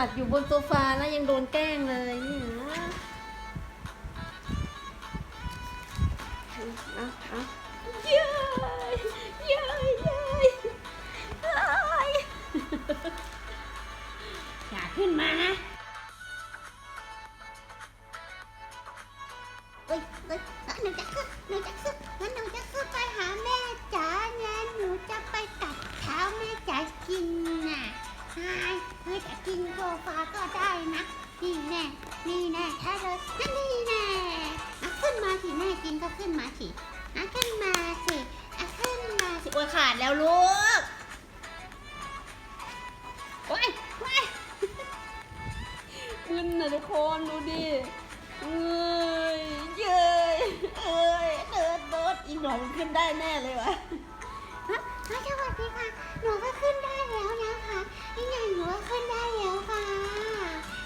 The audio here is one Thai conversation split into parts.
นาดอยู่บนโซฟาแล้วยังโดนแกล้งเลยนี่นะเอาเอาเย้ยเย้ยเย้ยเอ้ยอย่าขึ้นมานะเอ้ยเอ้ยหนูจะขึ้นหนูจะขึ้นงั้นหนู ก็ได้นะนี่แน่นี่แน่ถ้าเลยนั่นนี่แน่อะขึ้นมาสิแม่กินก็ขึ้นมาสิอะขึ้นมาสิอะขึ้นมาสิโอ้ยขาดแล้วลูกโอ้ยโอ้ยมึนนะทุกคนดูดิเอ้ยเย้ยเอ้ยเดินโดดอีกหน่อยมันขึ้นได้แน่เลยวะฮะสวัสดีค่ะ หนูก็ขึ้นได้แล้วนะคะนี่ไงหนูก็ขึ้นได้แล้วค่ะ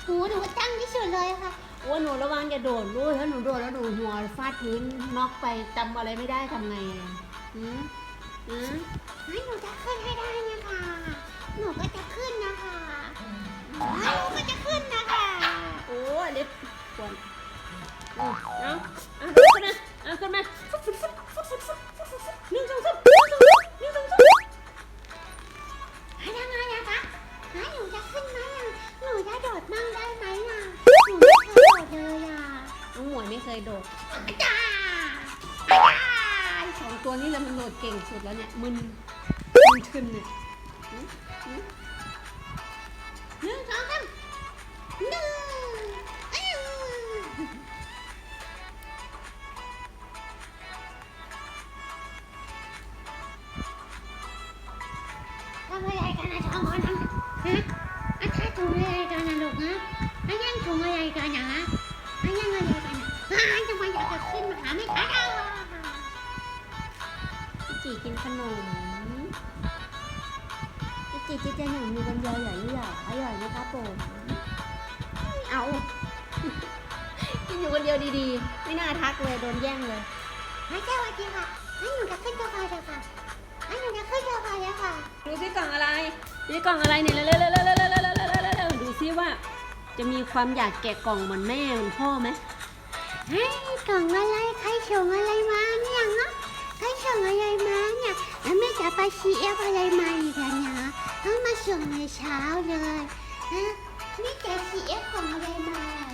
หนูหนูตั้งที่สุดเลยค่ะโอ้หนูระวังอย่าโดดลูกถ้าหนูโดดแล้วหนูหัวฟาดพื้นน็อกไปจำอะไรไม่ได้ทำไงอะหืมอืม จะโดดมั่งได้ไหมอะหนูไม่เคยโดดเลยอะน้องหมวยไม่เคยโดดจารย์อาจาสองตัวนี้แหละมันโดดเก่งสุดแล้วเนี่ยมึนมึนขึ้นเนี่ยหนึ่งสองสามหนึ่งทำอะไรกันนะสองคนนั้นฮะอาถ้าถุงอะไรกั นะไอ้ย่งชงอะไรกันนะไอ้ย่งอะไรกันนะไอ้จะมาอยากจะขึ้นมาหาไม่ทันเอาจีกินขนมจีจีจะหนุ่มมีคนเดียวเหรอเลืออร่อยไหมครับไม่เอา กินอยู่คนเดียวดีๆ ไม่น่าทักเลยโดนแย่งเลยไม่ใช่วันจีค่ะให้หนุ่มจะขึ้นเซฟาเดี๋ยวค่ะให้หนุ่มจะขึ้นเซฟาเดี๋ยวค่ะดูที่กล่องอะไรดูที่กล่องอะไรเนี่ยเร็วๆ จะมีความอยากแกะกล่องเหมือนแม่เหมือนพ่อไหมให้กล่องอะไรใครส่งอะไรมาเนี่ยฮะใครส่งอะไรมาเนี่ยแล้วแม่จะไปซีเอฟอะไรมาอีกแล้วเนี่ยต้องมาส่งในเช้าเลยฮะนี่แกซีเอฟของอะไรมาอะ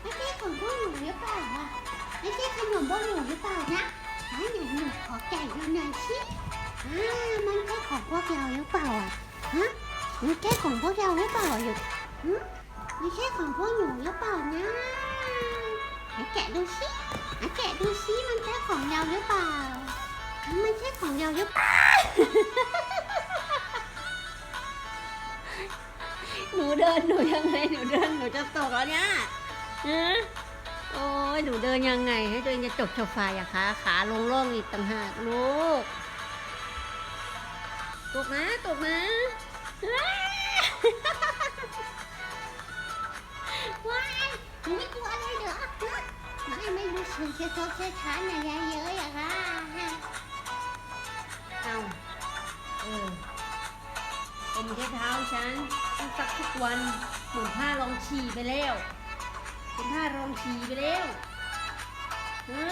ไม่ใช่ของพวกหนูหรือเปล่าอะไม่ใช่ขนมพวกหนูหรือเปล่านะอะไหนหนูขอแกะดูหน่อยสิอ่ามันใช่ของพวกเราหรือเปล่าอะฮะมันใช่ของพวกเราหรือเปล่าอยู่ฮะ ไม่ใช่ของพวกหนูหรือเปล่านะไหนแกะดูสิไหนแกะดูสิมันใช่ของเราหรือเปล่า มันใช่ของเราหรือเปล่า หนูเดินหนูยังไงหนูเดินหนูจะตกแล้วเนี่ยฮะโอ้ยหนูเดินยังไง ให้ตัวเองจะจบโซฟาอะคะขาลงร่องอีกต่างหากลูก ตกนะตกนะ รู้สึกจะทบจะทานอะไรเยอะอย่างอะเอาเออเป็นแค่เท้าฉันต้องซักทุกวันเหมือนผ้ารองฉี่ไปแล้ว เป็นผ้ารองฉี่ไปแล้วฮะ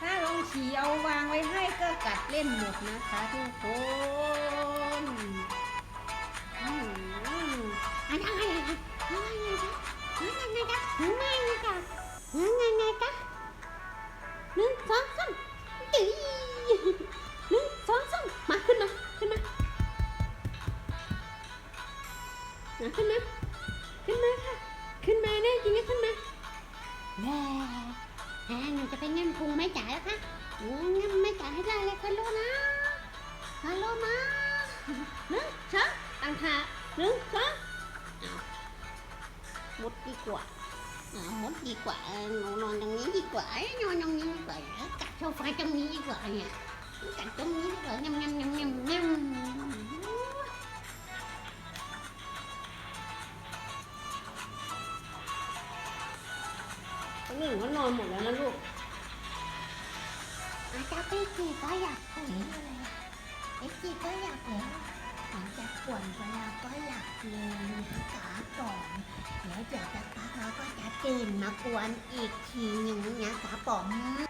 ถ้ารองฉี่เอาวางไว้ให้ก็กัดเล่นหมดนะคะทุกคน แย่แย่หนูจะไปเงินพุงไม่จ่ายแล้วคะโอ้เงินไม่จ่ายให้ได้เลยคันโลนะคันโลมาหนึ่งสองตั้งขาหนึ่งสองเอามดดีกว่าเอาหมดดีกว่าหนูนอนตรงนี้ดีกว่านอนตรงนี้ดีกว่ากัดโซฟาตรงนี้ดีกว่าเนี่ยกัดตรงนี้ดีกว่ายำยำยำยำยำ หนึ่งก็นอนหมดแล้วนะลูกอาจารย์ไปจีก็อยากเผยเลยไปจีก็อยากเผยหลังจากป่วนเวลาก็หลับเลยนภาษาก่อนแล้วเดี๋ยวสักพักเราก็จะตื่นมากวนอีกทีหนึ่งนะคะป๋อม